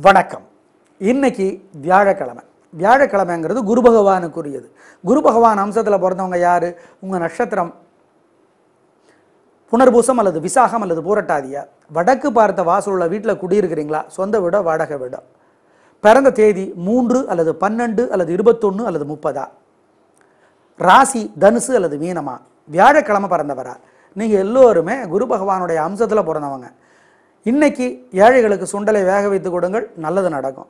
வணக்கம். இன்னைக்கு வியாழக்கிழமை. வியாழக்கிழமைங்கிறது குரு பகவானுக்குரியது. குரு பகவான் அம்சத்தில் பிறந்தவங்க யார்? உங்கள் நட்சத்திரம் புனர்பூசம் அல்லது விசாகம் அல்லது பூரட்டாதியா? வடக்கு பார்த்த வாசல் உள்ள வீட்டில் குடியிருக்கிறீங்களா? சொந்த வீடோ வாடகை வீடோ? பிறந்த தேதி மூன்று அல்லது பன்னெண்டு அல்லது இருபத்தொன்று அல்லது முப்பதா? ராசி தனுசு அல்லது மீனமா? வியாழக்கிழமை பிறந்தவரா? நீங்கள் எல்லோருமே குரு பகவானுடைய அம்சத்தில் பிறந்தவங்க. இன்னைக்கு ஏழைகளுக்கு சுண்டலை வேக வைத்து கொடுங்கள் நல்லது நடக்கும்.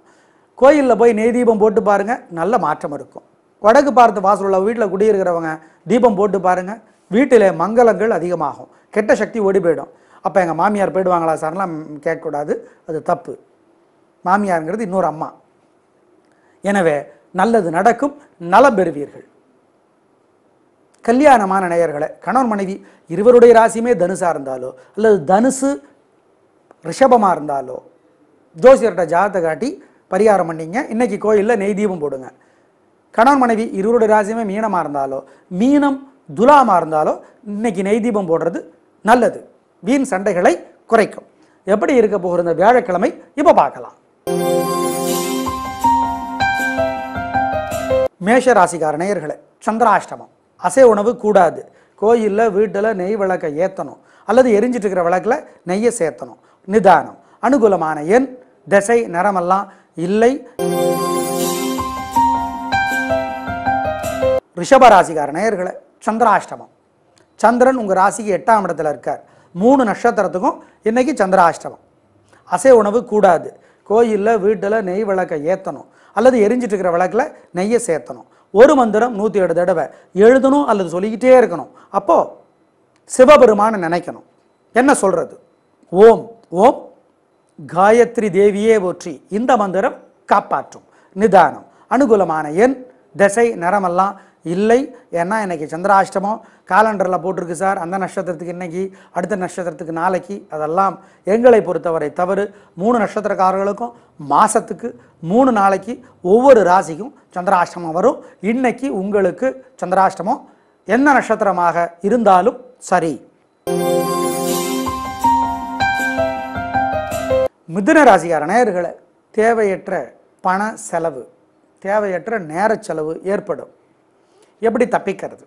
கோயிலில் போய் நெய் தீபம் போட்டு பாருங்கள் நல்ல மாற்றம் இருக்கும். வடக்கு பார்த்து வாசல் உள்ள வீட்டில் குடியிருக்கிறவங்க தீபம் போட்டு பாருங்கள் வீட்டில் மங்களங்கள் அதிகமாகும். கெட்ட சக்தி ஓடி போயிடும். அப்போ எங்கள் மாமியார் போயிடுவாங்களா சார்லாம் கேட்கக்கூடாது அது தப்பு. மாமியாருங்கிறது இன்னொரு அம்மா. எனவே நல்லது நடக்கும் நலம் பெறுவீர்கள். கல்யாணமான நேயர்களை கணவன் மனைவி இருவருடைய ராசியுமே தனுசாக இருந்தாலோ அல்லது தனுசு ரிஷபமாக இருந்தாலோ ஜோசியர்கிட்ட ஜாதகத்தை காட்டி பரிகாரம் பண்ணிங்க. இன்றைக்கி கோயிலில் நெய் தீபம் போடுங்க. கணவன் மனைவி இருவருடைய ராசியுமே மீனமாக இருந்தாலோ மீனம் துலாமாக இருந்தாலோ இன்றைக்கி நெய் தீபம் போடுறது நல்லது. வீண் சண்டைகளை குறைக்கும். எப்படி இருக்க போகிற இந்த வியாழக்கிழமை? இப்போ பார்க்கலாம். மேஷ ராசிக்கார நேயர்களே சந்திராஷ்டமம். அசை உணவு கூடாது. கோயிலில் வீட்டில் நெய் விளக்கை ஏற்றணும் அல்லது எரிஞ்சிட்டு இருக்கிற விளக்கில் நெய்யை சேர்த்தணும். நிதானம். அனுகூலமான எண் திசை நிறமெல்லாம் இல்லை. ரிஷப ராசிக்கார சந்திராஷ்டமம். சந்திரன் உங்கள் ராசிக்கு எட்டாம் இடத்துல இருக்கார். மூணு நட்சத்திரத்துக்கும் இன்றைக்கி சந்திராஷ்டமம். அசை உணவு கூடாது. கோயிலில் வீட்டில் நெய் விளக்கை ஏற்றணும் அல்லது எரிஞ்சிட்ருக்கிற விளக்கில் நெய்யை சேர்த்தணும். ஒரு மந்திரம் நூற்றி ஏழு தடவை. எழுதணும் அல்லது சொல்லிக்கிட்டே இருக்கணும். அப்போது சிவபெருமானை நினைக்கணும். என்ன சொல்கிறது ஓம். ஓம் காயத்ரி தேவியே போற்றி. இந்த மந்திரம் காப்பாற்றும். நிதானம். அனுகூலமான எண் திசை நிறமெல்லாம் இல்லை. ஏன்னா இன்னைக்கு சந்திராஷ்டமம் காலண்டரில் போட்டிருக்கு சார். அந்த நட்சத்திரத்துக்கு இன்னைக்கு அடுத்த நட்சத்திரத்துக்கு நாளைக்கு. அதெல்லாம் எங்களை பொறுத்தவரை தவறு. மூணு நட்சத்திரக்காரர்களுக்கும் மாதத்துக்கு மூணு நாளைக்கு ஒவ்வொரு ராசிக்கும் சந்திராஷ்டமம் வரும். இன்னைக்கு உங்களுக்கு சந்திராஷ்டமம். என்ன நட்சத்திரமாக இருந்தாலும் சரி. மிதுன ராசிக்கார நேயர்களை தேவையற்ற பண செலவு தேவையற்ற நேர செலவு ஏற்படும். எப்படி தப்பிக்கிறது?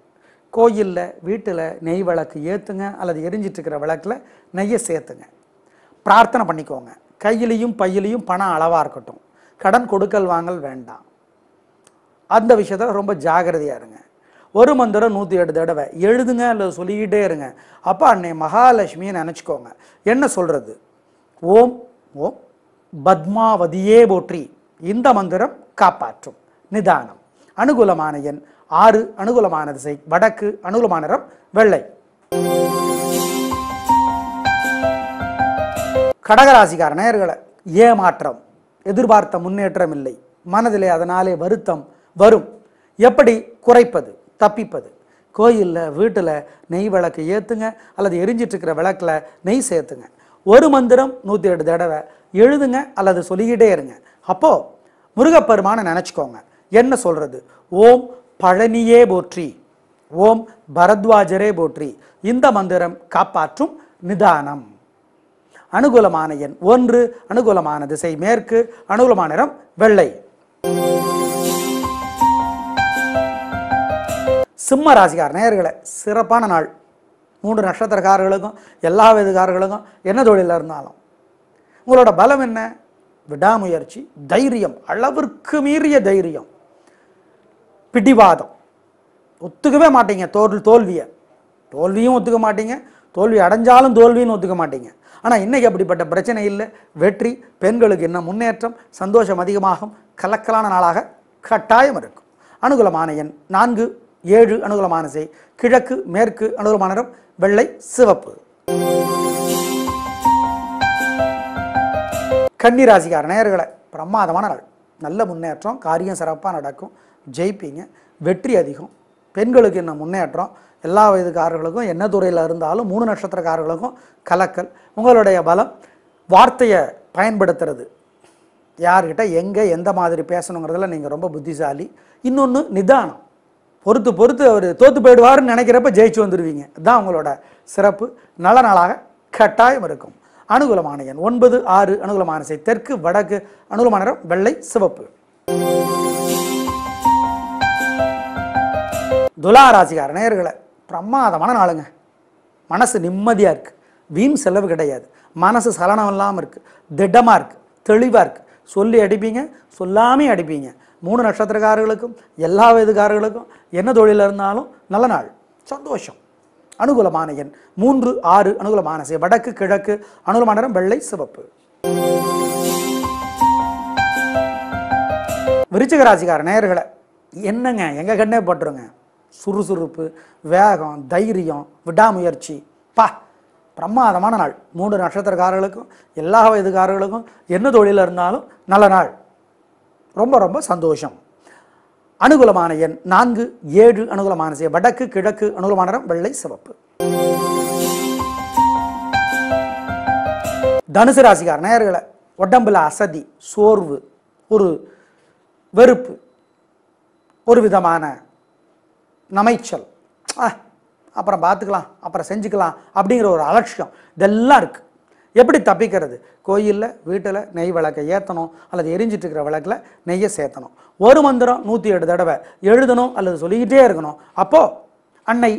கோயிலில் வீட்டில் நெய் விளக்கு ஏற்றுங்க அல்லது எரிஞ்சிட்டு இருக்கிற விளக்கில் நெய்யை சேர்த்துங்க. பிரார்த்தனை பண்ணிக்கோங்க. கையிலையும் பையிலையும் பணம் அளவாக இருக்கட்டும். கடன் கொடுக்கல் வாங்கல் வேண்டாம். அந்த விஷயத்தில் ரொம்ப ஜாகிரதையாக இருங்க. ஒரு மந்திரம் நூற்றி எட்டு தடவை எழுதுங்க அல்லது சொல்லிக்கிட்டே இருங்க. அப்போ அன்னை மகாலட்சுமியை நினச்சிக்கோங்க. என்ன சொல்கிறது ஓம் ஓம் பத்மாவதியே போற்றி இந்த மந்திரம் காப்பாற்றும். நிதானம். அனுகூலமான எண் ஆறு அனுகூலமான திசை வடக்கு அனுகூலமான நிறம் வெள்ளை. கடகராசிக்கார நேர்களை ஏமாற்றம் எதிர்பார்த்த முன்னேற்றம் இல்லை. மனதிலே அதனாலே வருத்தம் வரும். எப்படி? குறைப்பது தப்பிப்பது. கோயிலில் வீட்டில் நெய் விளக்கு ஏற்றுங்க அல்லது எரிஞ்சிட்டு இருக்கிற விளக்கில் நெய் சேர்த்துங்க. ஒரு மந்திரம் நூற்றி எட்டு தடவை எழுதுங்க அல்லது சொல்லிக்கிட்டே இருங்க. அப்போது முருகப்பெருமானை நினச்சிக்கோங்க. என்ன சொல்கிறது ஓம் பழனியே போற்றி. ஓம் பரத்வாஜரே போற்றி. இந்த மந்திரம் காப்பாற்றும் நிதானம். அனுகூலமான எண் ஒன்று அனுகூலமான திசை மேற்கு அனுகூலமான நிறம் வெள்ளை. சிம்ம ராசிகார் நேயர்களை சிறப்பான நாள். மூன்று நட்சத்திரக்காரர்களுக்கும் எல்லா விதக்காரர்களுக்கும் என்ன தொழிலில் இருந்தாலும். உங்களோட பலம் என்ன? விடாமுயற்சி தைரியம் அளவிற்கு மீறிய தைரியம். பிடிவாதம். ஒத்துக்கவே மாட்டீங்க தோல் தோல்வியை. தோல்வியும் ஒத்துக்க மாட்டீங்க தோல்வி அடைஞ்சாலும் தோல்வின்னு ஒத்துக்க மாட்டீங்க. ஆனால் இன்னைக்கு அப்படிப்பட்ட பிரச்சனை இல்லை. வெற்றி பெண்களுக்கு என்ன முன்னேற்றம் சந்தோஷம் அதிகமாகும். கலக்கலான நாளாக கட்டாயம் இருக்கும். அனுகூலமான எண் நான்கு ஏழு அனுகூலமான செய் கிழக்கு மேற்கு அனுகூலமான நிறம் வெள்ளை சிவப்பு. கன்னி நேர்களை பிரமாதமான நாள். நல்ல முன்னேற்றம் காரியம் சிறப்பாக நடக்கும் ஜெயிப்பீங்க வெற்றி அதிகம். பெண்களுக்கு என்ன முன்னேற்றம்? எல்லா வயதுக்காரர்களுக்கும் என்ன துறையில் இருந்தாலும் மூணு நட்சத்திரக்காரர்களுக்கும் கலக்கல். உங்களுடைய பலம் வார்த்தையை பயன்படுத்துறது. யார்கிட்ட எங்கே எந்த மாதிரி பேசணுங்கிறதுல நீங்கள் ரொம்ப புத்திசாலி. இன்னொன்று நிதானம். பொறுத்து பொறுத்து அவர் தோத்து போயிடுவாருன்னு நினைக்கிறப்ப ஜெயிச்சு வந்துடுவீங்க தான் உங்களோட சிறப்பு. நல்ல நாளாக கட்டாயம் இருக்கும். அனுகூலமான எண் ஒன்பது ஆறு அனுகூலமான திசை தெற்கு வடக்கு அனுகூலமான நிறம் வெள்ளை சிவப்பு. துலா ராசிக்கார நேயர்களை பிரமாதமான நாளுங்க. மனசு நிம்மதியாக இருக்குது வீண் செலவு கிடையாது. மனசு சலனம் இல்லாமல் இருக்குது திடமாக இருக்குது தெளிவாக இருக்குது சொல்லி அடிப்பீங்க சொல்லாமே அடிப்பீங்க. மூணு நட்சத்திரக்காரர்களுக்கும் எல்லா வயதுக்காரர்களுக்கும் என்ன தொழில் இருந்தாலும் நல்ல நாள் சந்தோஷம். அனுகூலமான எண் மூன்று ஆறு அனுகூலமான செய் வடக்கு கிழக்கு அனுகூலமான நிறம் வெள்ளை சிவப்பு. விருச்சிக ராசிக்கார நேயர்களை என்னங்க எங்கள் கண்ணே போட்டுருங்க. சுறுசுறுப்பு வேகம் தைரியம் விடாமுயற்சி. பா பிரமாதமான நாள். மூன்று நட்சத்திரக்காரர்களுக்கும் எல்லா வயதுக்காரர்களுக்கும் என்ன தொழில் இருந்தாலும் நல்ல நாள். ரொம்ப ரொம்ப சந்தோஷம். அனுகூலமான எண் நான்கு ஏழு அனுகூலமான செய்ய வடக்கு கிழக்கு அனுகூலமான வெள்ளை சிவப்பு. தனுசு ராசிக்கார நேர்களை உடம்புல அசதி சோர்வு ஒரு வெறுப்பு ஒரு விதமான நமைச்சல். ஆ, அப்புறம் பார்த்துக்கலாம் அப்புறம் செஞ்சுக்கலாம் அப்படிங்கிற ஒரு அலட்சியம். இதெல்லாம் இருக்குது எப்படி தப்பிக்கிறது? கோயிலில் வீட்டில் நெய் விளக்கை ஏற்றணும் அல்லது எரிஞ்சிட்டு இருக்கிற விளக்கில் நெய்யை சேர்த்தணும். ஒரு மந்திரம் நூற்றி எட்டு தடவை எழுதணும் அல்லது சொல்லிக்கிட்டே இருக்கணும். அப்போது அன்னை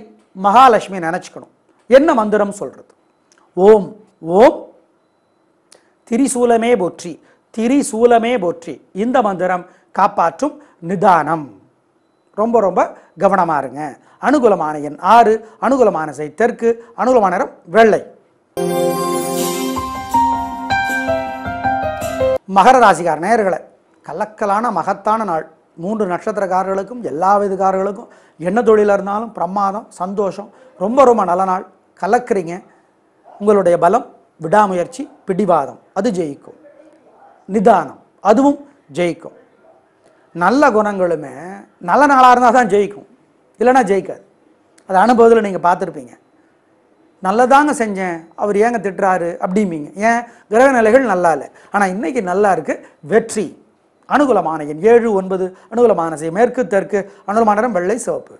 மகாலட்சுமி நினச்சிக்கணும். என்ன மந்திரம் சொல்கிறது ஓம் ஓம் திரிசூலமே போற்றி திரிசூலமே போற்றி. இந்த மந்திரம் காப்பாற்றும் நிதானம். ரொம்ப ரொம்ப கவனமா இருங்க. அனுகூலமான எண் ஆறு அனுகூலமான செய் தெற்கு அனுகூலமான நிறம் வெள்ளை. மகர ராசிக்கார நேயர்களை கலக்கலான மகத்தான நாள். மூன்று நட்சத்திரக்காரர்களுக்கும் எல்லா விதக்காரர்களுக்கும் என்ன தொழிலாக இருந்தாலும் பிரமாதம் சந்தோஷம் ரொம்ப ரொம்ப நல்ல நாள். கலக்குறீங்க. உங்களுடைய பலம் விடாமுயற்சி பிடிவாதம். அது ஜெயிக்கும். நிதானம். அதுவும் ஜெயிக்கும். நல்ல குணங்களுமே நல்ல நாளாக இருந்தால் தான் ஜெயிக்கும். இல்லைனா ஜெயிக்காது. அது அனுபவத்தில் நீங்கள் பார்த்துருப்பீங்க. நல்லதாங்க செஞ்சேன். அவர் ஏங்க திட்டுறாரு? அப்படிம்பீங்க. ஏன்? கிரக நிலைகள் நல்லா இல்லை. ஆனால் இன்னைக்கு நல்லா இருக்குது வெற்றி. அனுகூலமான எண் ஏழு ஒன்பது. அனுகூலமான செய் மேற்கு தெற்கு. அனுகூலமான நிறம் வெள்ளை சிவப்பு.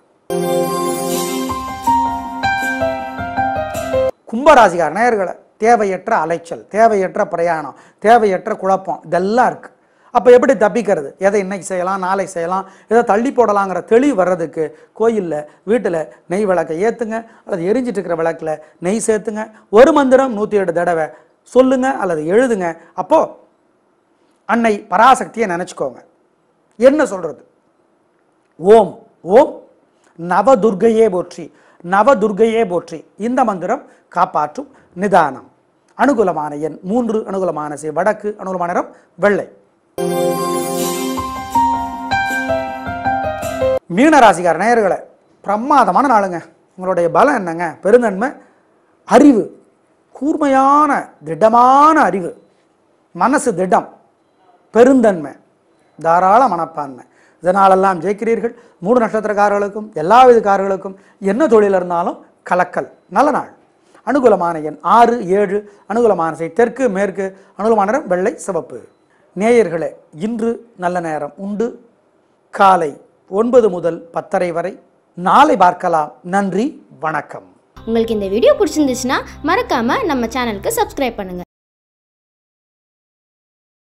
கும்பராசிக்கார நேயர்களை தேவையற்ற அலைச்சல் தேவையற்ற பிரயாணம் தேவையற்ற குழப்பம் இதெல்லாம் இருக்குது அப்போ எப்படி தப்பிக்கிறது? எதை இன்னைக்கு செய்யலாம் நாளை செய்யலாம் எதை தள்ளி போடலாங்கிற தெளிவு வர்றதுக்கு கோயிலில் வீட்டில் நெய் விளக்கை ஏற்றுங்க அல்லது எரிஞ்சிட்டு இருக்கிற விளக்கில் நெய் சேர்த்துங்க ஒரு மந்திரம் நூற்றி எட்டு தடவை சொல்லுங்க அல்லது எழுதுங்க. அப்போ அன்னை பராசக்தியை நினச்சிக்கோங்க. என்ன சொல்கிறது ஓம் ஓம் நவதுர்க்கையே போற்றி நவதுர்கையே போற்றி. இந்த மந்திரம் காப்பாற்றும் நிதானம். அனுகூலமான எண் மூன்று அனுகூலமான வடக்கு அனுகூலமான நிறம் வெள்ளை. மீனராசிக்கார நேயர்களை பிரமாதமான நாளுங்க. உங்களுடைய பலம் என்னங்க? பெருந்தன்மை அறிவு கூர்மையான திடமான அறிவு. மனசு திடம் பெருந்தன்மை தாராள மனப்பான்மை. இதனாலெல்லாம் ஜெயிக்கிறீர்கள். மூணு நட்சத்திரக்காரர்களுக்கும் எல்லா விதக்காரர்களுக்கும் என்ன தொழில் இருந்தாலும் கலக்கல். நல்ல நாள். அனுகூலமான எண் ஆறு ஏழு. அனுகூலமான செய் தெற்கு மேற்கு. அனுகூலமான வெள்ளை சிவப்பு. நேயர்களே இன்று நல்ல நேரம் உண்டு. காலை ஒன்பது முதல் பத்தரை வரை நாளை பார்க்கலாம். நன்றி வணக்கம். உங்களுக்கு இந்த வீடியோ பிடிச்சிருந்துச்சுன்னா மறக்காம நம்ம சேனலுக்கு சப்ஸ்கிரைப் பண்ணுங்க.